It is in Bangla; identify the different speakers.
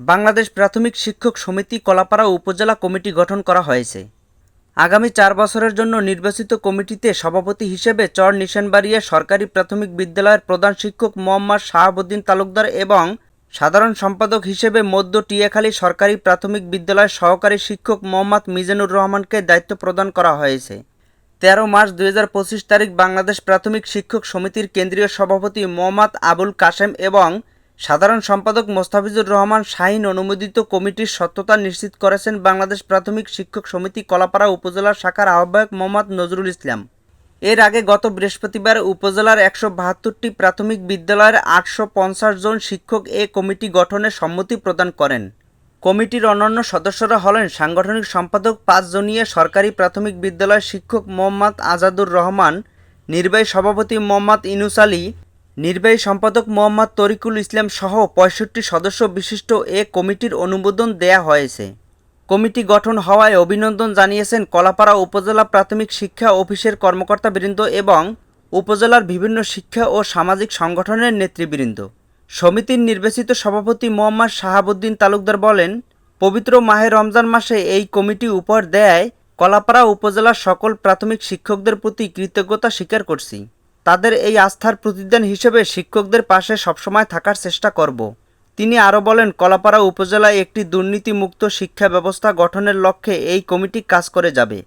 Speaker 1: বাংলাদেশ প্রাথমিক শিক্ষক সমিতি কলাপাড়া উপজেলা কমিটি গঠন করা হয়েছে। আগামী চার বছরের জন্য নির্বাচিত কমিটিতে সভাপতি হিসেবে চর নিশানবাড়িয়া সরকারি প্রাথমিক বিদ্যালয়ের প্রধান শিক্ষক মোহাম্মদ শাহাবুদ্দিন তালুকদার এবং সাধারণ সম্পাদক হিসেবে মধ্য টিয়াখালী সরকারি প্রাথমিক বিদ্যালয়ের সহকারী শিক্ষক মোহাম্মদ মিজানুর রহমানকে দায়িত্ব প্রদান করা হয়েছে। তেরো মার্চ দু হাজার পঁচিশ তারিখ বাংলাদেশ প্রাথমিক শিক্ষক সমিতির কেন্দ্রীয় সভাপতি মোহাম্মদ আবুল কাশেম এবং সাধারণ সম্পাদক মোস্তাফিজুর রহমান শাহিন অনুমোদিত কমিটির সত্যতা নিশ্চিত করেছেন বাংলাদেশ প্রাথমিক শিক্ষক সমিতি কলাপাড়া উপজেলা শাখার আহ্বায়ক মোহাম্মদ নজরুল ইসলাম। এর আগে গত বৃহস্পতিবার উপজেলার একশো বাহাত্তরটি প্রাথমিক বিদ্যালয়ের আটশো পঞ্চাশ জন শিক্ষক এ কমিটি গঠনে সম্মতি প্রদান করেন। কমিটির অন্যান্য সদস্যরা হলেন সাংগঠনিক সম্পাদক পাঁচজনীয় সরকারি প্রাথমিক বিদ্যালয়ের শিক্ষক মোহাম্মদ আজাদুর রহমান, নির্বাহী সভাপতি মোহাম্মদ ইনুস আলী নির্বাহী সম্পাদক মোহাম্মদ তরিকুল ইসলাম সহ পঁয়ষট্টি সদস্য বিশিষ্ট এ কমিটির অনুমোদন দেয়া হয়েছে। কমিটি গঠন হওয়ায় অভিনন্দন জানিয়েছেন কলাপাড়া উপজেলা প্রাথমিক শিক্ষা অফিসের কর্মকর্তাবৃন্দ এবং উপজেলার বিভিন্ন শিক্ষা ও সামাজিক সংগঠনের নেতৃবৃন্দ। সমিতির নির্বাচিত সভাপতি মোহাম্মদ শাহাবুদ্দিন তালুকদার বলেন, পবিত্র মাহে রমজান মাসে এই কমিটি উপহার দেয় কলাপাড়া উপজেলার সকল প্রাথমিক শিক্ষকদের প্রতি কৃতজ্ঞতা স্বীকার করছি। তাদের এই আস্থার প্রতিদান হিসেবে শিক্ষকদের পাশে সবসময় থাকার চেষ্টা করব। তিনি আরও বলেন, কলাপাড়া উপজেলায় একটি দুর্নীতিমুক্ত শিক্ষা ব্যবস্থা গঠনের লক্ষ্যে এই কমিটি কাজ করে যাবে।